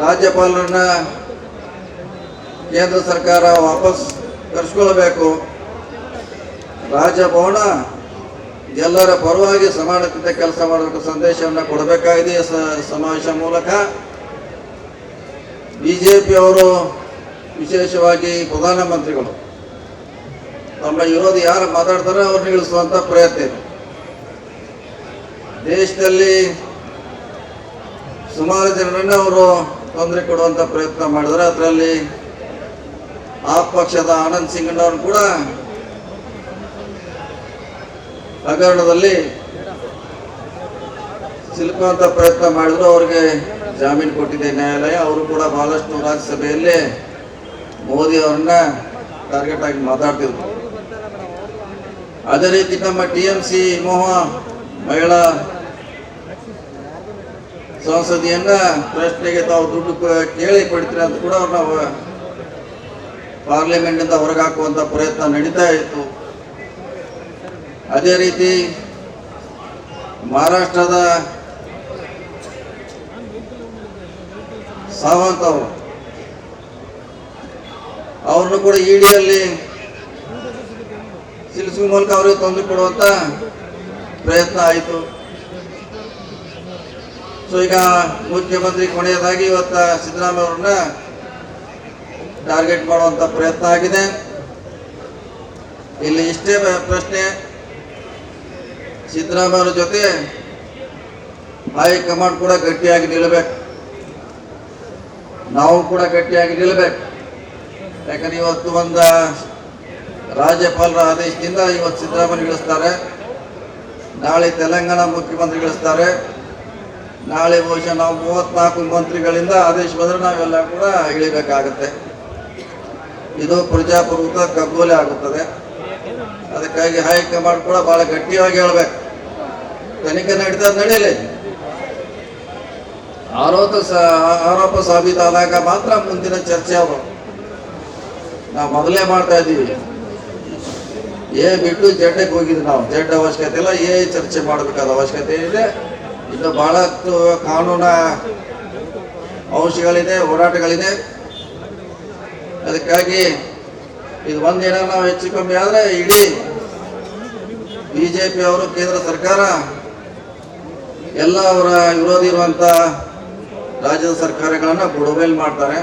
ರಾಜ್ಯಪಾಲರನ್ನ ಕೇಂದ್ರ ಸರ್ಕಾರ ವಾಪಸ್ ಕರೆಸ್ಕೊಳ್ಬೇಕು. ರಾಜಭವನ ಎಲ್ಲರ ಪರವಾಗಿ ಸಮಾನತೆ ಕೆಲಸ ಮಾಡಬೇಕು, ಸಂದೇಶವನ್ನು ಕೊಡಬೇಕಾಗಿದೆ ಸಮಾವೇಶ ಮೂಲಕ. ಬಿಜೆಪಿ ಅವರು ವಿಶೇಷವಾಗಿ ಪ್ರಧಾನಮಂತ್ರಿಗಳು, ತಮ್ಮ ವಿರೋಧಿ ಯಾರು ಮಾತಾಡ್ತಾರೆ ಅವ್ರನ್ನ ಇಳಿಸುವಂತ ಪ್ರಯತ್ನ ಇದೆ. ದೇಶದಲ್ಲಿ ಸುಮಾರು ಜನರನ್ನ ಅವರು ತೊಂದರೆ ಕೊಡುವಂತ ಪ್ರಯತ್ನ ಮಾಡಿದ್ರೆ ಅದರಲ್ಲಿ ಆ ಪಕ್ಷದ ಆನಂದ್ ಸಿಂಗ್ನವ್ರು ಕೂಡ ಹಗರಣದಲ್ಲಿ ಸಿಲುಕುವಂತ ಪ್ರಯತ್ನ ಮಾಡಿದ್ರು. ಅವ್ರಿಗೆ ಜಾಮೀನು ಕೊಟ್ಟಿದೆ ನ್ಯಾಯಾಲಯ. ಅವರು ಕೂಡ ಬಹಳಷ್ಟು ರಾಜ್ಯಸಭೆಯಲ್ಲಿ ಮೋದಿ ಅವ್ರನ್ನ ಟಾರ್ಗೆಟ್ ಆಗಿ ಮಾತಾಡ್ತಿದ್ರು. ಅದೇ ರೀತಿ ನಮ್ಮ ಟಿ ಎಂ ಸಿ ಮೋಹ ಮಹಿಳಾ ಸಂಸದೆಯನ್ನ ಪ್ರಶ್ನೆಗೆ ತಾವು ದುಡ್ಡು ಕೇಳಿ ಪಡಿತೀರಿ ಅಂತ ಕೂಡ ನಾವು ಪಾರ್ಲಿಮೆಂಟ್ ಇಂದ ಹೊರಗೆ ಹಾಕುವಂತ ಪ್ರಯತ್ನ ನಡೀತಾ ಇತ್ತು. ಅದೇ ರೀತಿ ಮಹಾರಾಷ್ಟ್ರದ ಸಾವಂತ್ ಅವರು, ಅವ್ರನ್ನು ಕೂಡ ಇಡಿಯಲ್ಲಿ ಸಿಲ್ಸುವ ಮೂಲಕ ಅವರಿಗೆ ತೊಂದರೆ ಕೊಡುವಂತ ಪ್ರಯತ್ನ ಆಯಿತು. ಸೊ ಈಗ ಮುಖ್ಯಮಂತ್ರಿ ಕೊನೆಯದಾಗಿ ಇವತ್ತ ಸಿದ್ದರಾಮಯ್ಯ ಅವ್ರನ್ನ ಟಾರ್ಗೆಟ್ ಮಾಡುವಂತ ಪ್ರಯತ್ನ ಆಗಿದೆ. ಇಲ್ಲಿ ಇಷ್ಟೇ ಪ್ರಶ್ನೆ. ಸಿದ್ದರಾಮಯ್ಯ ಅವ್ರ ಜೊತೆ ಹೈಕಮಾಂಡ್ ಕೂಡ ಗಟ್ಟಿಯಾಗಿ ನಿಲ್ಲಬೇಕು. ನಾವು ಕೂಡ ಗಟ್ಟಿಯಾಗಿ ನಿಲ್ಲಬೇಕು. ಯಾಕಂದ್ರೆ ಇವತ್ತು ಒಂದು ರಾಜ್ಯಪಾಲರ ಆದೇಶದಿಂದ ಇವತ್ತು ಸಿದ್ದರಾಮಯ್ಯ ಇಳಿಸ್ತಾರೆ ನಾಳೆ ತೆಲಂಗಾಣ ಮುಖ್ಯಮಂತ್ರಿ ಇಳಿಸ್ತಾರೆ ನಾಳೆ ಬಹುಶಃ ನಾವು ಮೂವತ್ನಾಲ್ಕು ಮಂತ್ರಿಗಳಿಂದ ಆದೇಶ ಬಂದರೆ ನಾವೆಲ್ಲ ಕೂಡ ಇಳಿಬೇಕಾಗತ್ತೆ. ಇದು ಪ್ರಜಾಪ್ರಭುತ್ವ ಕಗ್ಗೋಲೆ ಆಗುತ್ತದೆ. ಅದಕ್ಕಾಗಿ ಹೈಕಮಾಂಡ್ ಕೂಡ ಬಹಳ ಗಟ್ಟಿಯಾಗಿ ಹೇಳ್ಬೇಕು. ತನಿಖೆ ನಡೀತದ ನಡೀಲಿ ಆರೋಪ ಆರೋಪ ಸಾಬೀತಾದಾಗ ಮಾತ್ರ ಮುಂದಿನ ಚರ್ಚೆ ಅವರು. ನಾವು ಮೊದಲೇ ಮಾಡ್ತಾ ಇದ್ದೀವಿ. ಏ ಬಿಟ್ಟು ಜಡ್ಡಕ್ಕೆ ಹೋಗಿದ್ವಿ ನಾವು. ಜಡ್ ಅವಶ್ಯಕತೆ ಇಲ್ಲ ಏ ಚರ್ಚೆ ಮಾಡಬೇಕಾದ ಅವಶ್ಯಕತೆ ಇದೆ. ಇನ್ನು ಬಹಳಷ್ಟು ಕಾನೂನ ಅಂಶಗಳಿದೆ ಹೋರಾಟಗಳಿದೆ. ಅದಕ್ಕಾಗಿ ಇದು ಒಂದಿನ ನಾವು ಹೆಚ್ಚು ಕಮ್ಮಿ ಆದರೆ ಇಡೀ ಬಿಜೆಪಿ ಅವರು, ಕೇಂದ್ರ ಸರ್ಕಾರ, ಎಲ್ಲ ಅವರ ವಿರೋಧಿ ಇರುವಂತ ರಾಜ್ಯದ ಸರ್ಕಾರಗಳನ್ನು ಬುಡಮೇಲ್ ಮಾಡ್ತಾರೆ.